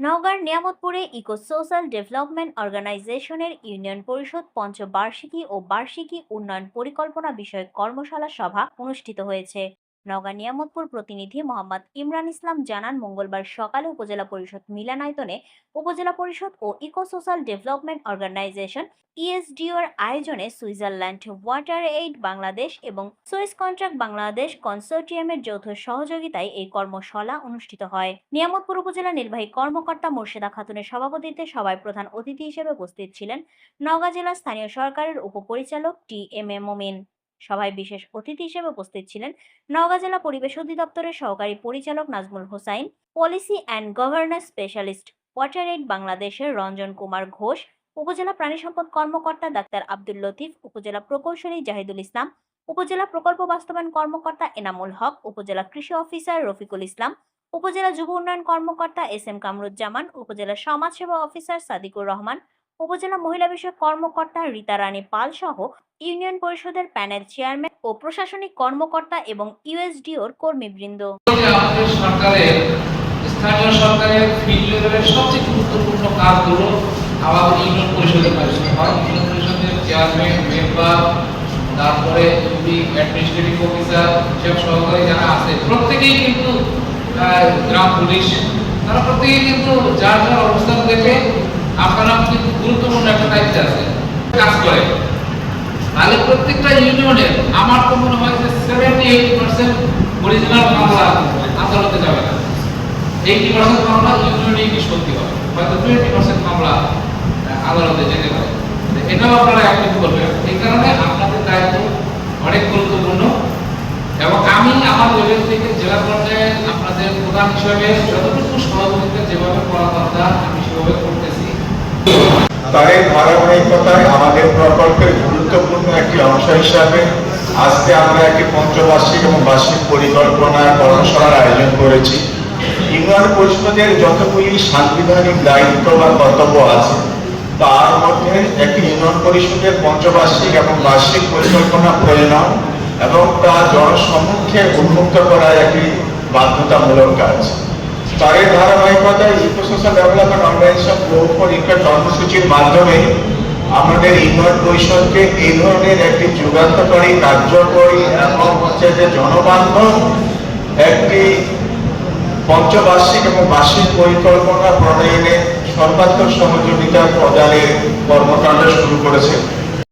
নওগাঁর নিয়ামতপুরে eco social development অর্গানাইজেশনের ইউনিয়ন পরিষদ পঞ্চবার্ষিকী ও বার্ষিকী উন্নয়ন পরিকল্পনা বিষয়ক কর্মশালা সভা অনুষ্ঠিত হয়েছে। নওগাঁ নিয়ামতপুর প্রতিনিধি মোহাম্মদ ইমরান ইসলাম জানান, মঙ্গলবার সকালে উপজেলা পরিষদ মিলনায়তনে উপজেলা পরিষদ ও ইকো সোশ্যাল ডেভেলপমেন্ট অর্গানাইজেশন ইএসডিওর আয়োজনে সুইজারল্যান্ড ওয়াটার এইড বাংলাদেশ এবং সুইস কন্ট্রাক্ট বাংলাদেশ কনসোর্টিয়ামের যৌথ সহযোগিতায় এই কর্মশালা অনুষ্ঠিত হয়। নিয়ামতপুর উপজেলা নির্বাহী কর্মকর্তা মোর্শেদা খাতুনের সভাপতিত্বে সভায় প্রধান অতিথি হিসেবে উপস্থিত ছিলেন নওগাঁ জেলা স্থানীয় সরকারের উপপরিচালক টি এম এ মমিন। সভায় বিশেষ অতিথি হিসেবে উপস্থিত ছিলেন নওগাঁ জেলা পরিবেশ অধিদপ্তরের সহকারী পরিচালক Nazmul Hossain, policy and governance specialist water aid বাংলাদেশের রঞ্জন কুমার ঘোষ, উপজেলা প্রাণী সম্পদ কর্মকর্তা ডাক্তার আব্দুল লতিফ, উপজেলা প্রকৌশলী জাহিদুল ইসলাম, উপজেলা প্রকল্প বাস্তবায়ন কর্মকর্তা এনামুল হক, উপজেলা কৃষি অফিসার রফিকুল ইসলাম, উপজেলা যুব উন্নয়ন কর্মকর্তা এস এম কামরুজ্জামান, উপজেলা সমাজসেবা অফিসার সাদিকুর রহমান উপজেলা মহিলা বিষয়ক কর্মকর্তা রীতা রানী পাল সহ ইউনিয়ন পরিষদের প্যানেল চেয়ারম্যান ও প্রশাসনিক কর্মকর্তা এবং ইউএসডিওর কর্মীবৃন্দ। স্থানীয় সরকারের ফিল্ড লেভেলের সবচেয়ে গুরুত্বপূর্ণ কাজগুলো আমাদের ইউনিয়ন পরিষদে পরিচালিত হয় ইউনিয়ন পরিষদের চেয়ারম্যান, মেম্বার, তারপরে অ্যাডমিনিস্ট্রেটিভ অফিসার সব সহকারী যারা আছে, প্রত্যেকেই কিন্তু গ্রাম পুলিশ, তারা প্রত্যেকেই কিন্তু যার যার অবস্থান আপনারা এটাও আপনারা অ্যাক্টিভ দায়িত্ব অনেক গুরুত্বপূর্ণ। এবং আমি আমার জেলা পর্যায়ে আপনাদের প্রধান হিসেবে যতটুকু সহযোগিতা যেভাবে করা দরকার, আমি সেভাবে করতেছি। তারই ধারাবাহিকতায় আমাদের প্রকল্পের গুরুত্বপূর্ণ একটি অংশ হিসাবে আজকে আমরা একটি পঞ্চবার্ষিক এবং বার্ষিক পরিকল্পনা কর্মশালার আয়োজন করেছি। ইউনিয়ন পরিষদের যতগুলি সাংবিধানিক দায়িত্ব বা কর্তব্য আছে, তার মধ্যে একটি ইউনিয়ন পরিষদের পঞ্চবার্ষিক এবং বার্ষিক পরিকল্পনা প্রয়োজন এবং তা জনসম্মুখে উন্মুক্ত করা একটি বাধ্যতামূলক কাজ। তারের ধারাবাহিকতায় ইকোসোশ্যাল ডেভেলপমেন্ট অর্গানাইজেশন বহুপর ইকো কর্মসূচির মাধ্যমে আমাদের ইউনিয়ন পরিষদকে এই ধরনের একটি যুগান্তকারী কার্যকরী এবং হচ্ছে যে জনবান্ধব একটি পঞ্চবার্ষিক এবং বার্ষিক পরিকল্পনা প্রণয়নে সর্বাত্মক সহযোগিতা প্রদানের কর্মকাণ্ড শুরু করেছে।